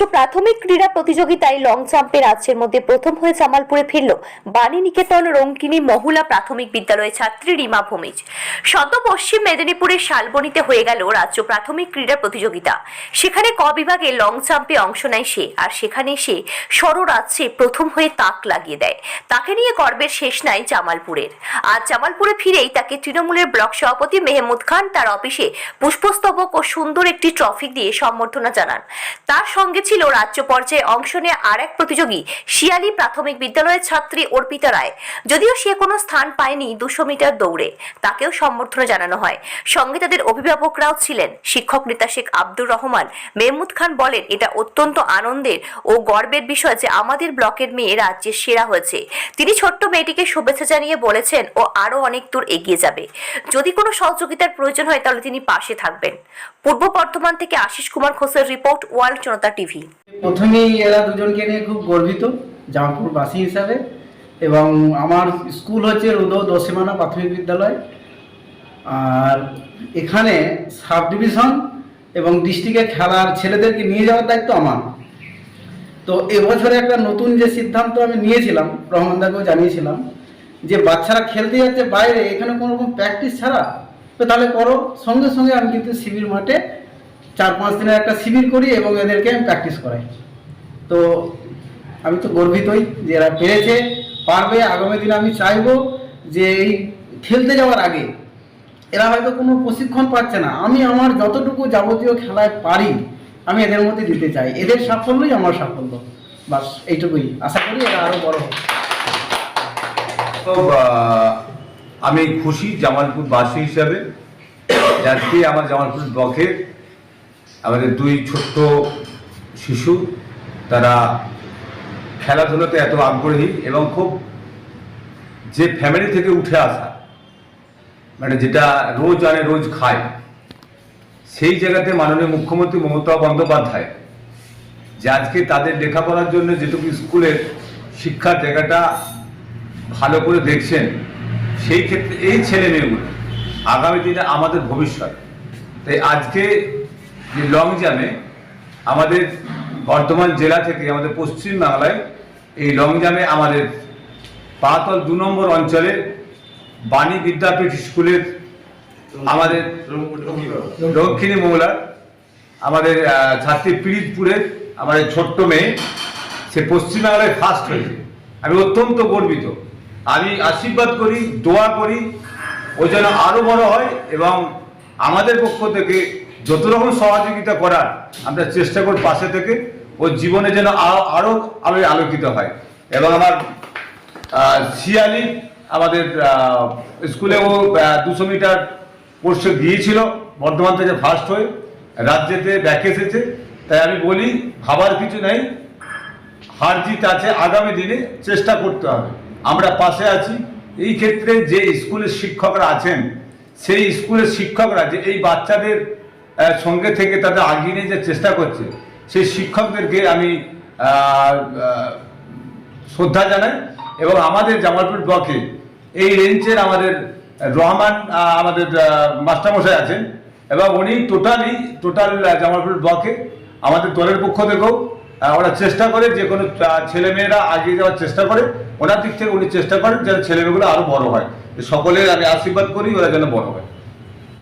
রাজ্য প্রাথমিক ক্রীড়া প্রতিযোগিতায় লং জাম্পে রাজ্যের মধ্যে প্রথম হয়ে জামালপুরে ফিরল বাণী নিকেতন, রঙ্কিনী, মহুলা প্রাথমিক বিদ্যালয়ের ছাত্রী রিমা ভূমিজ সদ্য পশ্চিম মেদিনীপুরের শালবনীতে হয়ে গেল রাজ্য প্রাথমিক ক্রীড়া প্রতিযোগিতা। সেখানে ক বিভাগে লং জাম্পে অংশ নেয় সে, আর সেখানে সে সরো রাজ্যে প্রথম হয়ে তাক লাগিয়ে দেয়। তাকে নিয়ে গর্বের শেষ নাই জামালপুরের। আজ জামালপুরে ফিরেই তাকে তৃণমূলের ব্লক সভাপতি মেহমুদ খান তার অফিসে পুষ্পস্তবক ও সুন্দর একটি ট্রফি দিয়ে সম্বর্ধনা জানান। তার সঙ্গে ছিল রাজ্য পর্যায়ে অংশ নেয় আর এক প্রতিযোগী, শিয়ালি প্রাথমিক বিদ্যালয়ের ছাত্রী অর্পিতা রায়। যদিও সে কোনো স্থান পায়নি দুশো মিটার দৌড়ে, তাকেও সম্বর্ধনা জানানো হয়। সঙ্গে তাদের অভিভাবকরাও ছিলেন। শিক্ষক নেতা শেখ আব্দুর রহমান, মেহমুদ খান বলেন, এটা অত্যন্ত আনন্দের ও গর্বের বিষয় যে আমাদের ব্লকের মেয়ে রাজ্যের সেরা হয়েছে। তিনি ছোট্ট মেয়েটিকে শুভেচ্ছা জানিয়ে বলেছেন, ও আরও অনেক দূর এগিয়ে যাবে। যদি কোনো সহযোগিতার প্রয়োজন হয়, তাহলে তিনি পাশে থাকবেন। পূর্ব বর্ধমান থেকে আশিস কুমার ঘোষের রিপোর্ট, ওয়ার্ল্ড জনতা টিভি। প্রথমেই এরা দুজনকে নিয়ে খুব গর্বিত জামালপুরবাসী হিসাবে। এবং আমার স্কুল হচ্ছে রুদো দশিমানা প্রাথমিক বিদ্যালয়। আর এখানে সাব ডিভিশন এবং ডিস্ট্রিক্টে খেলার ছেলেদেরকে নিয়ে যাওয়ার দায়িত্ব আমার। তো এবছরে একটা নতুন যে সিদ্ধান্ত আমি নিয়েছিলাম, রহমানদাকেও জানিয়েছিলাম, যে বাচ্চারা খেলতে যাচ্ছে বাইরে, এখানে কোনো রকম প্র্যাকটিস ছাড়া, তো তাহলে করো, সঙ্গে সঙ্গে আমি কিন্তু শিবির মাঠে চার পাঁচ দিনের একটা শিবির করি এবং এদেরকে আমি প্র্যাকটিস করাই। তো আমি তো গর্বিতই যে এরা পেরেছে, পারবে, আগামী দিনে আমি চাইব যে এই খেলতে যাওয়ার আগে এরা হয়তো কোনো প্রশিক্ষণ পাচ্ছে না। আমি আমার যতটুকু যাবতীয় খেলায় পারি, আমি এদের মধ্যে দিতে চাই। এদের সাফল্যই আমার সাফল্য। বাস এইটুকুই। আশা করি এরা আরও বড় হোক তো আমি খুশি জামালপুর বাসী হিসাবে আমার জামালপুর ব্লকে আমাদের দুই ছোট্ট শিশু, তারা খেলাধুলোতে এত আগ্রহী এবং খুব যে ফ্যামিলি থেকে উঠে আসা মানে যেটা রোজ আনে, রোজ খায়, সেই জায়গাতে মাননীয় মুখ্যমন্ত্রী মমতা বন্দ্যোপাধ্যায়, যে আজকে তাদের লেখাপড়ার জন্য যেটুকু স্কুলের শিক্ষার জায়গাটা ভালো করে দেখছেন, সেই ক্ষেত্রে এই ছেলে মেয়েগুলো আগামী দিনে আমাদের ভবিষ্যৎ। তাই আজকে যে লং জামে আমাদের বর্ধমান জেলা থেকে আমাদের পশ্চিম বাংলায় এই লং জামে আমাদের পাতল দু নম্বর অঞ্চলে বাণী বিদ্যাপীঠ স্কুলের আমাদের দক্ষিণী মৌলার আমাদের ছাত্রী পীড়িতপুরের আমাদের ছোট্ট মেয়ে, সে পশ্চিমবাংলায় ফার্স্ট হয়েছে। আমি অত্যন্ত গর্বিত। আমি আশীর্বাদ করি, দোয়া করি, ও যেন আরও বড় হয় এবং আমাদের পক্ষ থেকে যত রকম সহযোগিতা করার আমরা চেষ্টা করি পাশে থেকে ওর জীবনে যেন আরও আরও আলো আলোকিত হয়। এবং আমার শিয়ালি আমাদের স্কুলে ও দুশো মিটার কোর্সে গিয়েছিল, বর্ধমান থেকে ফার্স্ট হয়ে। রাজ্যেতে ব্যাক এসেছে। তাই আমি বলি, ভাবার কিছু নেই। হার জিত আছে, আগামী দিনে চেষ্টা করতে হবে। আমরা পাশে আছি। এই ক্ষেত্রে যে স্কুলের শিক্ষকরা আছেন, সেই স্কুলের শিক্ষকরা যে এই বাচ্চাদের সঙ্গে থেকে তাদের আগিয়ে নিয়ে যে চেষ্টা করছে। সেই শিক্ষকদেরকে আমি শ্রদ্ধা জানাই এবং আমাদের জামালপুর ব্লকে এই রেঞ্জের আমাদের রহমান আমাদের মাস্টারমশাই আছেন এবং উনি টোটালি টোটাল জামালপুর ব্লকে আমাদের দলের পক্ষ থেকেও ওরা চেষ্টা করে যে কোনো ছেলেমেয়েরা আগিয়ে যাওয়ার চেষ্টা করে। ওনার দিক থেকে উনি চেষ্টা করেন যেন ছেলেমেয়েগুলো আরও বড় হয়। সকলের আমি আশীর্বাদ করি ওরা যেন বড় হয়।